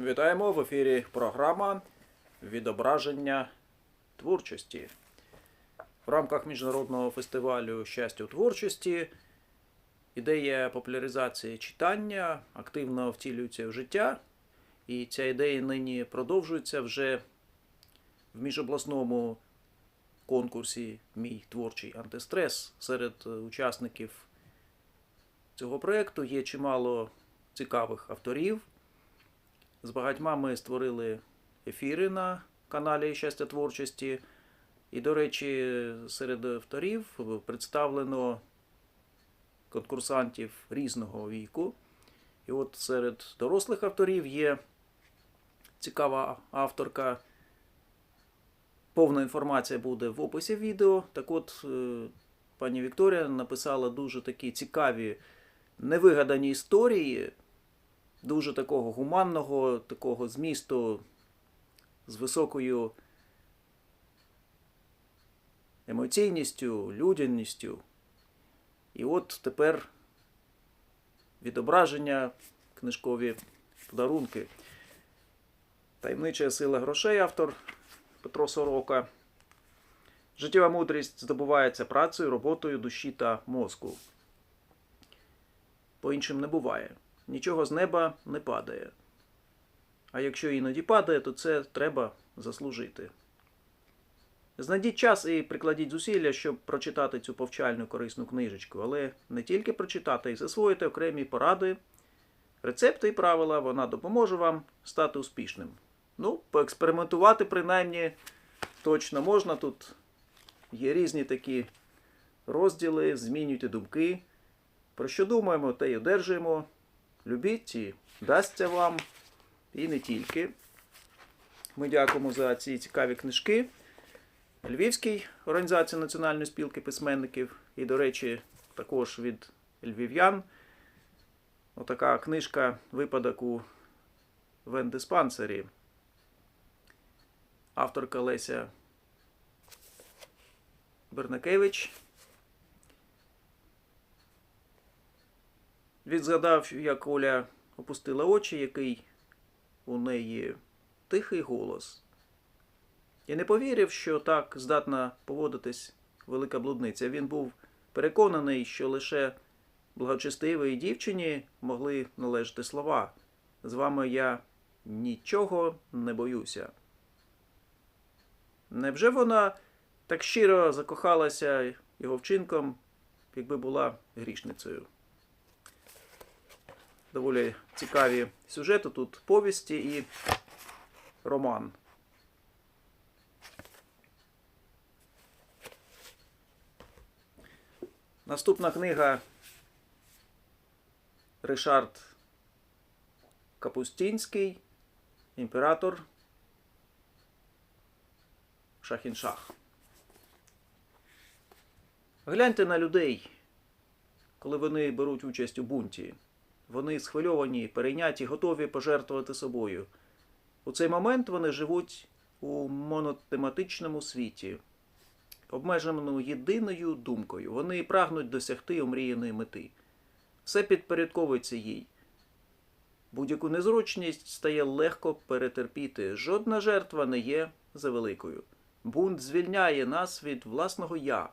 Вітаємо в ефірі програма Відображення творчості. В рамках міжнародного фестивалю Щастя у творчості ідея популяризації читання активно втілюється в життя, і ця ідея нині продовжується вже в міжобласному конкурсі Мій творчий антистрес серед учасників цього проєкту є чимало цікавих авторів. З багатьма ми створили ефіри на каналі Щастя творчості. І, до речі, серед авторів представлено конкурсантів різного віку. І от серед дорослих авторів є цікава авторка. Повна інформація буде в описі відео. Так от, е, пані Вікторія написала дуже такі цікаві, невигадані історії, дуже такого гуманного, такого змісту, з високою емоційністю, людяністю. І от тепер відображення книжкові подарунки. Таємнича сила грошей, автор Петро Сорока. Життєва мудрість здобувається працею, роботою душі та мозку. По іншим не буває. Нічого з неба не падає. А якщо іноді падає, то це треба заслужити. Знайдіть час і прикладіть зусилля, щоб прочитати цю повчальну корисну книжечку, але не тільки прочитати і засвоїти окремі поради, рецепти і правила, вона допоможе вам стати успішним. Ну, поекспериментувати принаймні точно можна. Тут є різні такі розділи, змінюйте думки. Про що думаємо, те й одержуємо. Любіть і дасться вам. І не тільки. Ми дякуємо за ці цікаві книжки. Львівській організації Національної спілки письменників. І, до речі, також від львів'ян. Отака книжка Випадок у вендиспансері. Авторка Леся Бернакевич. Він згадав, як Оля опустила очі, який у неї тихий голос. І не повірив, що так здатна поводитись велика блудниця. Він був переконаний, що лише благочестивій дівчині могли належати слова. З вами я нічого не боюся. Невже вона так щиро закохалася його вчинком, якби була грішницею? Доволі цікаві сюжети тут повісті і роман. Наступна книга Ришард Капустінський, імператор Шахіншах. Гляньте на людей, коли вони беруть участь у бунті. Вони схвильовані, перейняті, готові пожертвувати собою. У цей момент вони живуть у монотематичному світі, обмеженому єдиною думкою. Вони прагнуть досягти омріяної мети. Все підпорядковується їй. Будь-яку незручність стає легко перетерпіти. Жодна жертва не є завеликою. Бунт звільняє нас від власного я,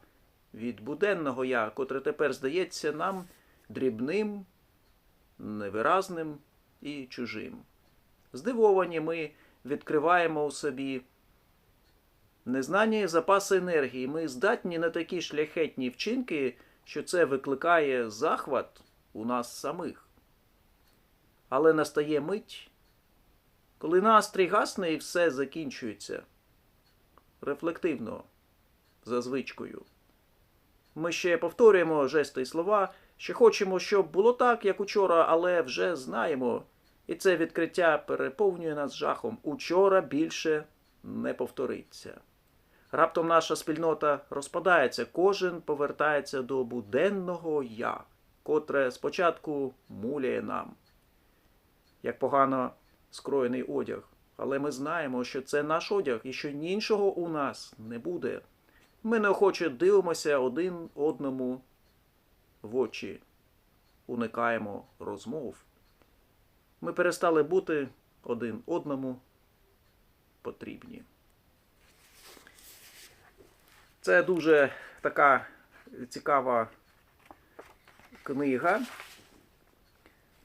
від буденного я, котре тепер здається нам дрібним, невиразним і чужим. Здивовані ми відкриваємо у собі незнані запаси енергії. Ми здатні на такі шляхетні вчинки, що це викликає захват у нас самих. Але настає мить, коли настрій гасне і все закінчується рефлективно, за звичкою. Ми ще повторюємо жести і слова, що хочемо, щоб було так, як учора, але вже знаємо. І це відкриття переповнює нас жахом. Учора більше не повториться. Раптом наша спільнота розпадається, кожен повертається до буденного я, котре спочатку муляє нам. Як погано скроєний одяг. Але ми знаємо, що це наш одяг і що іншого у нас не буде. Ми неохоче дивимося один одному в очі, уникаємо розмов. Ми перестали бути один одному потрібні. Це дуже така цікава книга.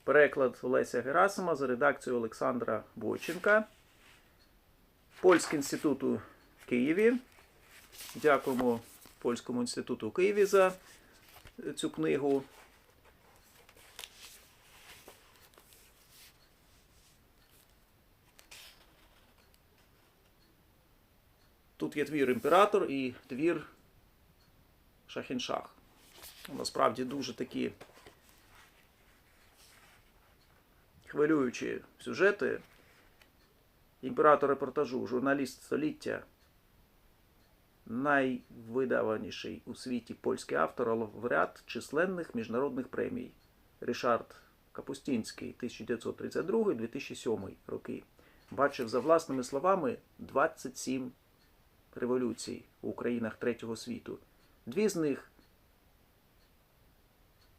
Переклад Олеся Герасима за редакцією Олександра Бойченка. Польський інститут у Києві. Дякуємо Польському інституту у Києві за цю книгу. Тут є твір імператор і твір Шахіншах. Насправді дуже такі хвилюючі сюжети. Імператор репортажу, журналіст століття, найвидаваніший у світі польський автор, лауреат численних міжнародних премій. Рішард Капустінський, 1932-2007 роки. Бачив за власними словами 27 революцій у країнах третього світу. Дві з них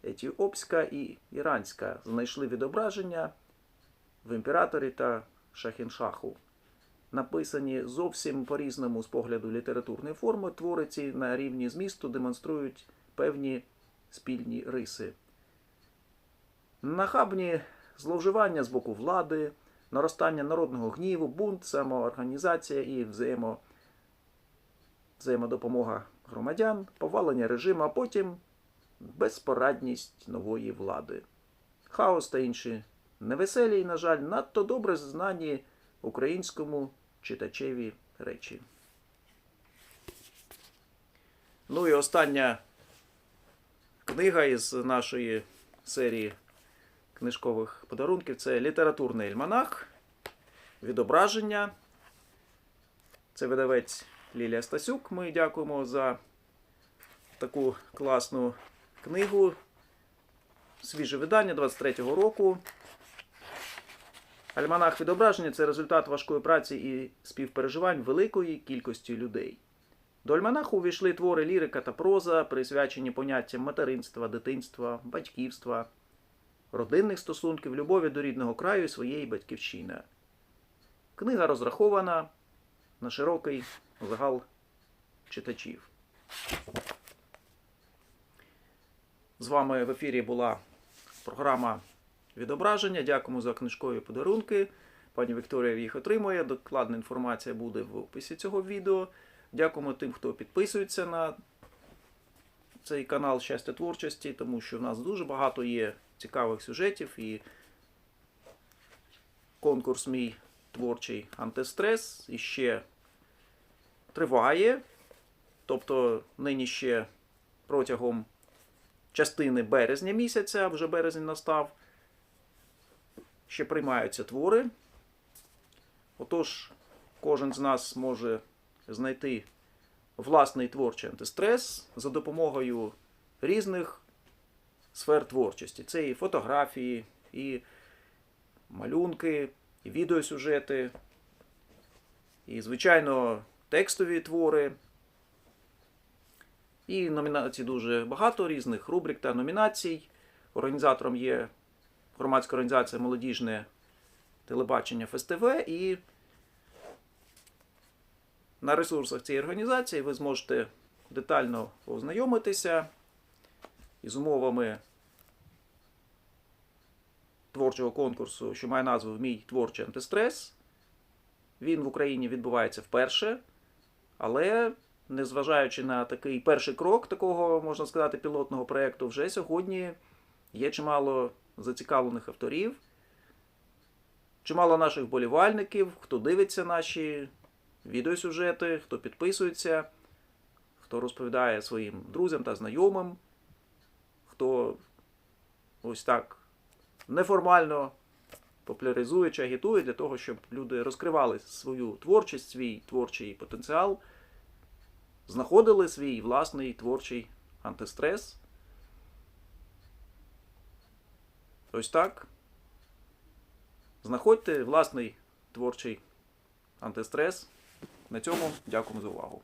етіопська і іранська знайшли відображення в імператорі та Шахіншаху. Написані зовсім по-різному з погляду літературної форми, твори ці на рівні змісту демонструють певні спільні риси. Нахабні зловживання з боку влади, наростання народного гніву, бунт, самоорганізація і взаємо... взаємодопомога громадян, повалення режиму, а потім безпорадність нової влади. Хаос та інші невеселі і, на жаль, надто добре знані українському читачеві речі. Ну і остання книга із нашої серії книжкових подарунків це літературний альманах. Відображення. Це видавець Лілія Стасюк. Ми дякуємо за таку класну книгу. Свіже видання 23-го року. Альманах відображення це результат важкої праці і співпереживань великої кількості людей. До альманаху увійшли твори лірика та проза, присвячені поняттям материнства, дитинства, батьківства, родинних стосунків, любові до рідного краю і своєї батьківщини. Книга розрахована на широкий загал читачів. З вами в ефірі була програма відображення. Дякуємо за книжкові подарунки. Пані Вікторія їх отримує. Докладна інформація буде в описі цього відео. Дякуємо тим, хто підписується на цей канал Щастя творчості, тому що в нас дуже багато є цікавих сюжетів і конкурс мій творчий антистрес іще триває. Тобто нині ще протягом частини березня місяця, вже березень настав, ще приймаються твори. Отож, кожен з нас може знайти власний творчий антистрес за допомогою різних сфер творчості. Це і фотографії, і малюнки, і відеосюжети, і, звичайно, текстові твори. І номінацій дуже багато різних рубрик та номінацій. Організатором є громадська організація Молодіжне телебачення ФСТВ. І на ресурсах цієї організації ви зможете детально ознайомитися із умовами творчого конкурсу, що має назву Мій творчий антистрес. Він в Україні відбувається вперше, але незважаючи на такий перший крок такого, можна сказати, пілотного проєкту, вже сьогодні є чимало зацікавлених авторів, чимало наших болівальників, хто дивиться наші відеосюжети, хто підписується, хто розповідає своїм друзям та знайомим, хто ось так неформально популяризує чи агітує для того, щоб люди розкривали свою творчість, свій творчий потенціал, знаходили свій власний творчий антистрес. Ось так. Знаходьте власний творчий антистрес. На цьому дякуємо за увагу.